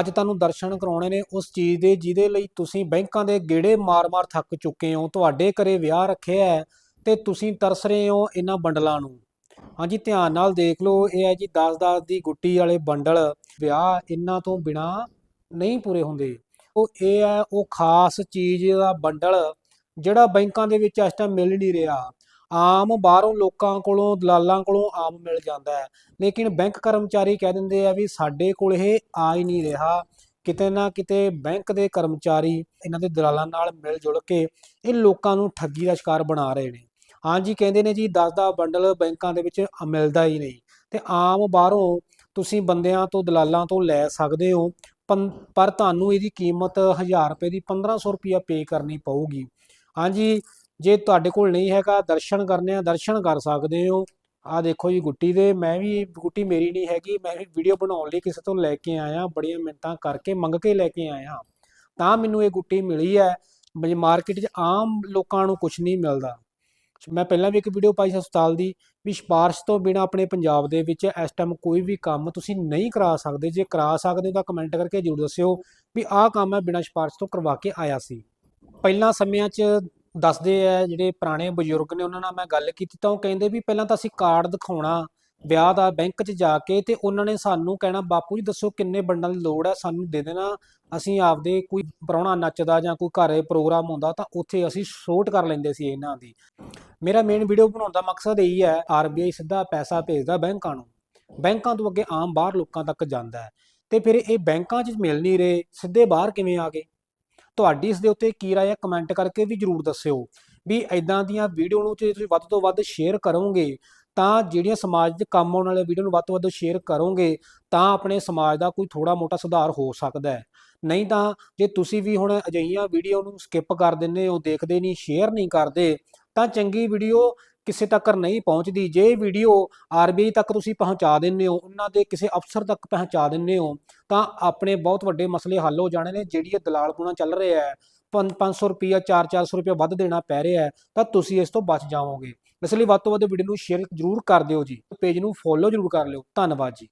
ਅੱਜ ਤੁਹਾਨੂੰ ਦਰਸ਼ਨ ਕਰਾਉਣੇ ਨੇ ਉਸ ਚੀਜ਼ ਦੇ, ਜਿਹਦੇ ਲਈ ਤੁਸੀਂ ਬੈਂਕਾਂ ਦੇ ਗੇੜੇ ਮਾਰ-ਮਾਰ ਥੱਕ ਚੁੱਕੇ ਹੋ, ਤੁਹਾਡੇ ਘਰੇ ਵਿਆਹ ਰੱਖਿਆ ਹੈ ਤੇ ਤੁਸੀਂ ਤਰਸ ਰਹੇ ਹੋ ਇਹਨਾਂ ਬੰਡਲਾਂ ਨੂੰ। ਹਾਂਜੀ, ਧਿਆਨ ਨਾਲ ਦੇਖ ਲਓ, ਇਹ ਹੈ ਜੀ 10-10 ਦੀ ਗੁੱਟੀ ਵਾਲੇ ਬੰਡਲ। ਵਿਆਹ ਇਹਨਾਂ ਤੋਂ ਬਿਨਾ ਨਹੀਂ ਪੂਰੇ ਹੁੰਦੇ। ਉਹ ਇਹ ਹੈ, ਉਹ ਖਾਸ ਚੀਜ਼ ਦਾ ਬੰਡਲ, ਜਿਹੜਾ ਬੈਂਕਾਂ ਦੇ ਵਿੱਚ ਇਸ ਟਾਈਮ ਮਿਲ ਨਹੀਂ ਰਿਹਾ। ਆਮ ਬਾਹਰੋਂ ਲੋਕਾਂ ਕੋਲੋਂ, ਦਲਾਲਾਂ ਕੋਲੋਂ ਆਮ ਮਿਲ ਜਾਂਦਾ ਹੈ। ਲੇਕਿਨ ਬੈਂਕ ਕਰਮਚਾਰੀ ਕਹਿ ਦਿੰਦੇ ਆ ਵੀ ਸਾਡੇ ਕੋਲ ਇਹ ਆ ਹੀ ਨਹੀਂ ਰਿਹਾ। ਕਿਤੇ ਨਾ ਕਿਤੇ ਬੈਂਕ ਦੇ ਕਰਮਚਾਰੀ ਇਹਨਾਂ ਦੇ ਦਲਾਲਾਂ ਨਾਲ ਮਿਲ ਜੁਲ ਕੇ ਇਹ ਲੋਕਾਂ ਨੂੰ ਠੱਗੀ ਦਾ ਸ਼ਿਕਾਰ ਬਣਾ ਰਹੇ ਨੇ। ਹਾਂਜੀ ਕਹਿੰਦੇ ਨੇ ਜੀ 10 ਦਾ ਬੰਡਲ ਬੈਂਕਾਂ ਦੇ ਵਿੱਚ ਮਿਲਦਾ ਹੀ ਨਹੀਂ। ਤੇ ਆਮ ਬਾਹਰੋਂ ਤੁਸੀਂ ਬੰਦਿਆਂ ਤੋਂ, ਦਲਾਲਾਂ ਤੋਂ ਲੈ ਸਕਦੇ ਹੋ। ਪੰ- ਪਰ ਤੁਹਾਨੂੰ ਇਹਦੀ ਕੀਮਤ 1000 ਰੁਪਏ ਦੀ 1500 ਰੁਪਿਆ ਪੇ ਕਰਨੀ ਪਊਗੀ। ਹਾਂਜੀ ਜੇ ਤੁਹਾਡੇ ਕੋਲ ਨਹੀਂ ਹੈਗਾ, ਦਰਸ਼ਨ ਕਰਨੇ ਆ, ਦਰਸ਼ਨ ਕਰ ਸਕਦੇ ਹੋ। ਆ ਦੇਖੋ ਜੀ ਗੁੱਟੀ ਦੇ, ਮੈਂ ਵੀ ਗੁੱਟੀ ਮੇਰੀ ਨਹੀਂ ਹੈਗੀ, ਮੈਂ ਵੀ ਵੀਡੀਓ ਬਣਾਉਣ ਲਈ ਕਿਸੇ ਤੋਂ ਲੈ ਕੇ ਆਇਆ, ਬੜੀਆਂ ਮਿੰਟਾਂ ਕਰਕੇ ਮੰਗ ਕੇ ਲੈ ਕੇ ਆਇਆ। ਤਾਂ ਮੈਨੂੰ ਇਹ ਗੁੱਟੀ ਮਿਲੀ ਹੈ ਮਾਰਕੀਟ 'ਚ ਆਮ ਲੋਕਾਂ ਨੂੰ ਕੁਝ ਨਹੀਂ ਮਿਲਦਾ। ਮੈਂ ਪਹਿਲਾਂ ਵੀ ਇੱਕ ਵੀਡੀਓ ਪਾਈ ਸੀ ਹਸਪਤਾਲ ਦੀ, ਵੀ ਸਿਫਾਰਿਸ਼ ਤੋਂ ਬਿਨਾ ਆਪਣੇ ਪੰਜਾਬ ਦੇ ਵਿੱਚ ਇਸ ਟਾਈਮ ਕੋਈ ਵੀ ਕੰਮ ਤੁਸੀਂ ਨਹੀਂ ਕਰਾ ਸਕਦੇ। ਜੇ ਕਰਾ ਸਕਦੇ ਤਾਂ ਕਮੈਂਟ ਕਰਕੇ ਜ਼ਰੂਰ ਦੱਸਿਓ ਵੀ ਆਹ ਕੰਮ ਮੈਂ ਬਿਨਾਂ ਸਿਫਾਰਿਸ਼ ਤੋਂ ਕਰਵਾ ਕੇ ਆਇਆ ਸੀ। ਪਹਿਲਾਂ ਸਮਿਆਂ 'ਚ ਦੱਸਦੇ ਆ ਜਿਹੜੇ ਪੁਰਾਣੇ ਬਜ਼ੁਰਗ ਨੇ, ਉਹਨਾਂ ਨਾਲ ਮੈਂ ਗੱਲ ਕੀਤੀ ਤਾਂ ਉਹ ਕਹਿੰਦੇ ਵੀ ਪਹਿਲਾਂ ਤਾਂ ਅਸੀਂ ਕਾਰਡ ਦਿਖਾਉਣਾ, ਵਿਆਹ ਦਾ, ਬੈਂਕ 'ਚ ਜਾ ਕੇ ਤੇ ਉਹਨਾਂ ਨੇ ਸਾਨੂੰ ਕਹਿਣਾ, ਬਾਪੂ ਜੀ ਦੱਸੋ ਕਿੰਨੇ ਬੰਡਲ ਦੀ ਲੋੜ ਹੈ, ਸਾਨੂੰ ਦੇ ਦੇਣਾ, ਅਸੀਂ ਆਪਦੇ ਕੋਈ ਪ੍ਰਾਹੁਣਾ ਨੱਚਦਾ ਜਾਂ ਕੋਈ ਘਰੇ ਪ੍ਰੋਗਰਾਮ ਹੁੰਦਾ ਤਾਂ ਉੱਥੇ ਅਸੀਂ ਸ਼ੋਟ ਕਰ ਲੈਂਦੇ ਸੀ ਇਹਨਾਂ ਦੀ। ਮੇਰਾ ਮੇਨ ਵੀਡੀਓ ਬਣਾਉਣ ਦਾ ਮਕਸਦ ਇਹੀ ਹੈ ਆਰਬੀਆਈ ਸਿੱਧਾ ਪੈਸਾ ਭੇਜਦਾ ਬੈਂਕਾਂ ਨੂੰ। ਬੈਂਕਾਂ ਤੋਂ ਅੱਗੇ ਆਮ ਬਾਹਰ ਲੋਕਾਂ ਤੱਕ ਜਾਂਦਾ ਹੈ। ਤੇ ਫਿਰ ਇਹ ਬੈਂਕਾਂ 'ਚ ਮਿਲ ਨਹੀਂ ਰਹੇ, ਸਿੱਧੇ ਬਾਹਰ ਕਿਵੇਂ ਆ ਗਏ? ਤੁਹਾਡੀ ਇਸ ਦੇ ਉੱਤੇ ਕੀ ਰਾਏ ਹੈ? ਕਮੈਂਟ ਕਰਕੇ ਵੀ ਜਰੂਰ ਦੱਸਿਓ। ਵੀ ਐਦਾਂ ਦੀਆਂ ਵੀਡੀਓ ਨੂੰ ਜੇ ਤੁਸੀਂ ਵੱਧ ਤੋਂ ਵੱਧ ਸ਼ੇਅਰ ਕਰੋਗੇ, ਤਾਂ ਜਿਹੜੀਆਂ ਸਮਾਜ ਦੇ ਕੰਮ ਆਉਣ ਵਾਲੇ ਵੀਡੀਓ ਨੂੰ ਵੱਧ ਤੋਂ ਵੱਧ ਸ਼ੇਅਰ ਕਰੋਗੇ, ਤਾਂ ਆਪਣੇ ਸਮਾਜ ਦਾ ਕੋਈ ਥੋੜਾ ਮੋਟਾ ਸੁਧਾਰ ਹੋ ਸਕਦਾ ਹੈ। ਨਹੀਂ ਤਾਂ ਜੇ ਤੁਸੀਂ ਵੀ ਹੁਣ ਅਜਿਹੀਆਂ ਵੀਡੀਓ ਨੂੰ ਸਕਿਪ ਕਰ ਦਿੰਦੇ ਹੋ, ਦੇਖਦੇ ਨਹੀਂ ਸ਼ੇਅਰ ਨਹੀਂ ਕਰਦੇ, ਤਾਂ ਚੰਗੀ ਵੀਡੀਓ ਕਿਸੇ ਤੱਕ ਨਹੀਂ ਪਹੁੰਚਦੀ, ਜੇ ਵੀਡੀਓ ਆਰਬੀਆਈ ਤੱਕ ਤੁਸੀਂ ਪਹੁੰਚਾ ਦਿੰਦੇ ਹੋ, ਉਹਨਾਂ ਦੇ ਕਿਸੇ ਅਫਸਰ ਤੱਕ ਪਹੁੰਚਾ ਦਿੰਦੇ ਹੋ, ਤਾਂ ਆਪਣੇ ਬਹੁਤ ਵੱਡੇ ਮਸਲੇ ਹੱਲ ਹੋ ਜਾਣੇ ਨੇ, ਜਿਹੜੀ ਇਹ ਦਲਾਲਪੁਣਾ ਚੱਲ ਰਿਹਾ ਹੈ 500 ਰੁਪਿਆ 4-400 ਰੁਪਿਆ ਵੱਧ ਦੇਣਾ ਪੈ ਰਿਹਾ ਹੈ, ਤਾਂ ਤੁਸੀਂ ਇਸ ਤੋਂ ਬਚ ਜਾਵੋਗੇ। ਇਸ ਲਈ ਵੱਧ ਤੋਂ ਵੱਧ ਵੀਡੀਓ ਨੂੰ ਸ਼ੇਅਰ ਜ਼ਰੂਰ ਕਰ ਦਿਓ ਜੀ, ਪੇਜ ਨੂੰ ਫੋਲੋ ਜ਼ਰੂਰ ਕਰ ਲਿਓ। ਧੰਨਵਾਦ ਜੀ।